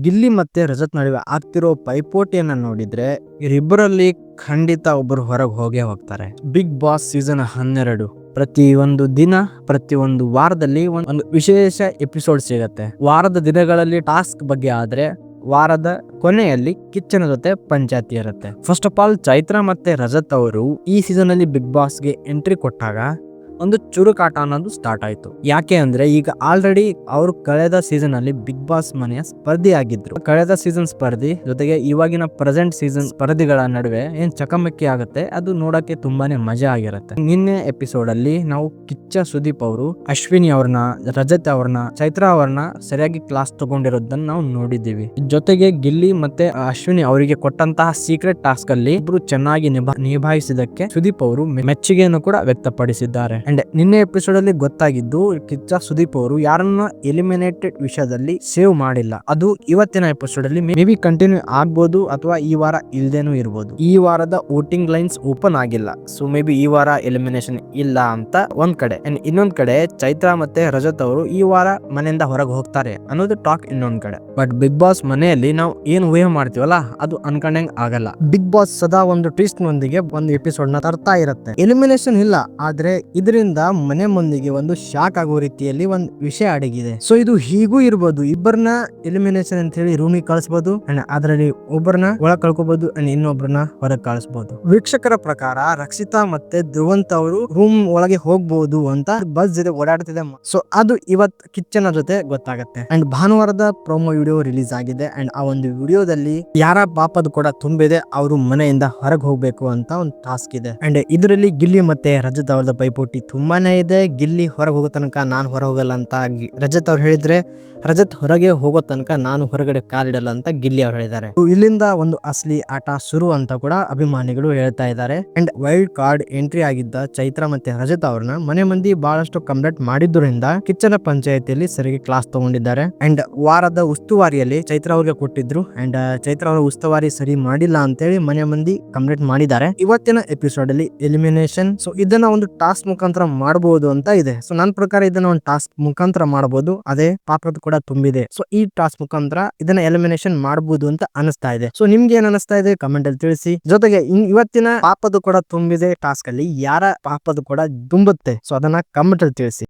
ಗಿಲ್ಲಿ ಮತ್ತೆ ರಜತ್ ನಡುವೆ ಆಗ್ತಿರೋ ಪೈಪೋಟಿಯನ್ನು ನೋಡಿದ್ರೆ ಇವರಿಬ್ಬರಲ್ಲಿ ಖಂಡಿತ ಒಬ್ಬರು ಹೊರಗೆ ಹೋಗೇ ಹೋಗ್ತಾರೆ. ಬಿಗ್ ಬಾಸ್ ಸೀಸನ್ ಹನ್ನೆರಡು. ಪ್ರತಿ ಒಂದು ದಿನ, ಪ್ರತಿ ಒಂದು ವಾರದಲ್ಲಿ ಒಂದ್- ಒಂದು ವಿಶೇಷ ಎಪಿಸೋಡ್ ಸಿಗತ್ತೆ. ವಾರದ ದಿನಗಳಲ್ಲಿ ಟಾಸ್ಕ್ ಬಗ್ಗೆ ಆದ್ರೆ ವಾರದ ಕೊನೆಯಲ್ಲಿ ಕಿಚ್ಚನ ಜೊತೆ ಪಂಚಾಯತಿ ಇರುತ್ತೆ. ಫಸ್ಟ್ ಆಫ್ ಆಲ್ ಚೈತ್ರ ಮತ್ತೆ ರಜತ್ ಅವರು ಈ ಸೀಸನ್ ಅಲ್ಲಿ ಬಿಗ್ ಬಾಸ್ಗೆ ಎಂಟ್ರಿ ಕೊಟ್ಟಾಗ ಒಂದು ಚುರುಕಾಟ ಅನ್ನೋದು ಸ್ಟಾರ್ಟ್ ಆಯ್ತು. ಯಾಕೆ ಅಂದ್ರೆ ಈಗ ಆಲ್ರೆಡಿ ಅವರು ಕಳೆದ ಸೀಸನ್ ಅಲ್ಲಿ ಬಿಗ್ ಬಾಸ್ ಮನೆಯ ಸ್ಪರ್ಧಿ ಆಗಿದ್ರು ಕಳೆದ ಸೀಸನ್ ಸ್ಪರ್ಧಿ ಜೊತೆಗೆ ಇವಾಗಿನ ಪ್ರೆಸೆಂಟ್ ಸೀಸನ್ ಸ್ಪರ್ಧಿಗಳ ನಡುವೆ ಏನ್ ಚಕಮಕಿ ಆಗುತ್ತೆ ಅದು ನೋಡಕ್ಕೆ ತುಂಬಾನೇ ಮಜಾ ಆಗಿರುತ್ತೆ. ನಿನ್ನೆ ಎಪಿಸೋಡ್ ಅಲ್ಲಿ ನಾವು ಕಿಚ್ಚ ಸುದೀಪ್ ಅವರು, ಅಶ್ವಿನಿ ಅವ್ರನ್ನ, ರಜತ್ ಅವ್ರನ್ನ, ಚೈತ್ರಾ ಅವ್ರನ್ನ ಸರಿಯಾಗಿ ಕ್ಲಾಸ್ ತಗೊಂಡಿರೋದನ್ನ ನಾವು ನೋಡಿದ್ದೀವಿ. ಜೊತೆಗೆ ಗಿಲ್ಲಿ ಮತ್ತೆ ಅಶ್ವಿನಿ ಅವರಿಗೆ ಕೊಟ್ಟಂತಹ ಸೀಕ್ರೆಟ್ ಟಾಸ್ಕ್ ಅಲ್ಲಿ ಇಬ್ರು ಚೆನ್ನಾಗಿ ನಿಭಾ ನಿಭಾಯಿಸಿದಕ್ಕೆ ಸುದೀಪ್ ಅವರು ಮೆಚ್ಚುಗೆಯನ್ನು ಕೂಡ ವ್ಯಕ್ತಪಡಿಸಿದ್ದಾರೆ. ಅಂಡ್ ನಿನ್ನೆ ಎಪಿಸೋಡ್ ಅಲ್ಲಿ ಗೊತ್ತಾಗಿದ್ದು ಕಿಚ್ಚ ಸುದೀಪ್ ಅವರು ಯಾರನ್ನ ಎಲಿಮಿನೇಟೆಡ್ ವಿಷಯದಲ್ಲಿ ಸೇವ್ ಮಾಡಿಲ್ಲ. ಅದು ಇವತ್ತಿನ ಎಪಿಸೋಡ್ ಅಲ್ಲಿ ಮೇ ಬಿ ಕಂಟಿನ್ಯೂ ಆಗ್ಬೋದು ಅಥವಾ ಈ ವಾರ ಇಲ್ದೇನು ಇರ್ಬೋದು. ಈ ವಾರದ ವೋಟಿಂಗ್ ಲೈನ್ಸ್ ಓಪನ್ ಆಗಿಲ್ಲ. ಸೊ ಮೇ ಬಿ ಈ ವಾರ ಎಲಿಮಿನೇಷನ್ ಇಲ್ಲ ಅಂತ ಒಂದ್ ಕಡೆ. ಅಂಡ್ ಇನ್ನೊಂದ್ ಕಡೆ ಚೈತ್ರ ಮತ್ತೆ ರಜತ್ ಅವರು ಈ ವಾರ ಮನೆಯಿಂದ ಹೊರಗೆ ಹೋಗ್ತಾರೆ ಅನ್ನೋದು ಟಾಕ್ ಇನ್ನೊಂದ್ ಕಡೆ. ಬಟ್ ಬಿಗ್ ಬಾಸ್ ಮನೆಯಲ್ಲಿ ನಾವು ಏನ್ ಊಹೆ ಮಾಡ್ತೀವಲ್ಲ, ಅದು ಅನ್ಕೊಂಡಂಗ್ ಆಗಲ್ಲ. ಬಿಗ್ ಬಾಸ್ ಸದಾ ಒಂದು ಟ್ವಿಸ್ಟ್ ನೊಂದಿಗೆ ಒಂದು ಎಪಿಸೋಡ್ನ ತರ್ತಾ ಇರುತ್ತೆ. ಎಲಿಮಿನೇಷನ್ ಇಲ್ಲ, ಆದ್ರೆ ಇದರಿಂದ ಮನೆ ಮಂದಿಗೆ ಒಂದು ಶಾಕ್ ಆಗೋ ರೀತಿಯಲ್ಲಿ ಒಂದು ವಿಷಯ ಅಡಗಿದೆ. ಸೊ ಇದು ಹೀಗೂ ಇರಬಹುದು ಇಬ್ಬರನ್ನ ಎಲಿಮಿನೇಷನ್ ಅಂತ ಹೇಳಿ ರೂಮಿಗೆ ಕಳಿಸಬಹುದು ಅಂಡ್ ಅದರಲ್ಲಿ ಒಬ್ಬರನ್ನ ಒಳಗ್ ಕಳ್ಕೋಬಹುದು ಅಂಡ್ ಇನ್ನೊಬ್ಬರನ್ನ ಹೊರಗೆ ಕಳಿಸಬಹುದು ವೀಕ್ಷಕರ ಪ್ರಕಾರ ರಕ್ಷಿತಾ ಮತ್ತೆ ಧ್ರುವಂತ ಅವರು ರೂಮ್ ಒಳಗೆ ಹೋಗ್ಬಹುದು ಅಂತ ಬಸ್ ಜೊತೆ ಓಡಾಡ್ತಿದೆ. ಸೊ ಅದು ಇವತ್ ಕಿಚ್ಚನ ಜೊತೆ ಗೊತ್ತಾಗುತ್ತೆ. ಅಂಡ್ ಭಾನುವಾರದ ಪ್ರೊಮೋ ವಿಡಿಯೋ ರಿಲೀಸ್ ಆಗಿದೆ ಅಂಡ್ ಆ ಒಂದು ವಿಡಿಯೋದಲ್ಲಿ ಯಾರ ಪಾಪದ ಕೂಡ ತುಂಬಿದೆ, ಅವರು ಮನೆಯಿಂದ ಹೊರಗೆ ಹೋಗ್ಬೇಕು ಅಂತ ಒಂದು ಟಾಸ್ಕ್ ಇದೆ. ಅಂಡ್ ಇದರಲ್ಲಿ ಗಿಲ್ಲಿ ಮತ್ತೆ ರಜತ್ ಅವರದ ಪೈಪೋಟಿ ತುಂಬಾನೇ ಇದೆ. ಗಿಲ್ಲಿ ಹೊರಗೆ ಹೋಗೋ ತನಕ ನಾನು ಹೊರ ಹೋಗಲ್ಲ ಅಂತ ರಜತ್ ಅವ್ರು ಹೇಳಿದ್ರೆ, ರಜತ್ ಹೊರಗೆ ಹೋಗೋ ತನಕ ನಾನು ಹೊರಗಡೆ ಕಾಲಿಡಲ್ಲ ಅಂತ ಗಿಲ್ಲಿ ಅವ್ರು ಹೇಳಿದ್ದಾರೆ. ಇಲ್ಲಿಂದ ಒಂದು ಅಸಲಿ ಆಟ ಶುರು ಅಂತ ಕೂಡ ಅಭಿಮಾನಿಗಳು ಹೇಳ್ತಾ ಇದ್ದಾರೆ. ಅಂಡ್ ವೈಲ್ಡ್ ಕಾರ್ಡ್ ಎಂಟ್ರಿ ಆಗಿದ್ದ ಚೈತ್ರ ಮತ್ತೆ ರಜತ್ ಅವ್ರನ್ನ ಮನೆ ಮಂದಿ ಬಹಳಷ್ಟು ಕಂಪ್ಲೇಂಟ್ ಮಾಡಿದ್ರಿಂದ ಕಿಚ್ಚನ ಪಂಚಾಯತಿಯಲ್ಲಿ ಸರಿಗೆ ಕ್ಲಾಸ್ ತಗೊಂಡಿದ್ದಾರೆ. ಅಂಡ್ ವಾರದ ಉಸ್ತುವಾರಿಯಲ್ಲಿ ಚೈತ್ರ ಅವ್ರಿಗೆ ಕೊಟ್ಟಿದ್ರು. ಅಂಡ್ ಚೈತ್ರ ಅವರ ಉಸ್ತುವಾರಿ ಸರಿ ಮಾಡಿಲ್ಲ ಅಂತೇಳಿ ಮನೆ ಮಂದಿ ಕಂಪ್ಲೇಂಟ್ ಮಾಡಿದ್ದಾರೆ. ಇವತ್ತಿನ ಎಪಿಸೋಡ್ ಅಲ್ಲಿ ಎಲಿಮಿನೇಷನ್ ಸೊ ಇದನ್ನ ಒಂದು ಟಾಸ್ಕ್ ಮುಖಾಂತರ ಮಾಡಬಹುದು ಅಂತ ಇದೆ. ಸೊ ನನ್ನ ಪ್ರಕಾರ ಇದನ್ನ ಒಂದು ಟಾಸ್ಕ್ ಮುಖಾಂತರ ಮಾಡಬಹುದು ಅದೇ ಪಾತ್ರದ ಕೂಡ ತುಂಬಿದೆ. ಸೊ ಈ ಟಾಸ್ಕ್ ಮುಖಾಂತರ ಇದನ್ನ ಎಲಿಮಿನೇಷನ್ ಮಾಡಬಹುದು ಅಂತ ಅನಿಸ್ತಾ ಇದೆ. ಸೊ ನಿಮ್ಗೆ ಏನ್ ಅನಿಸ್ತಾ ಇದೆ? ಕಮೆಂಟ್ ಅಲ್ಲಿ ತಿಳಿಸಿ. ಜೊತೆಗೆ ಇವತ್ತಿನ ಪಾಪದ ಕೂಡ ತುಂಬಿದೆ. ಟಾಸ್ಕ್ ಅಲ್ಲಿ ಯಾರ ಪಾಪದ ಕೂಡ ತುಂಬುತ್ತೆ ಸೊ ಅದನ್ನ ಕಮೆಂಟ್ ಅಲ್ಲಿ ತಿಳಿಸಿ.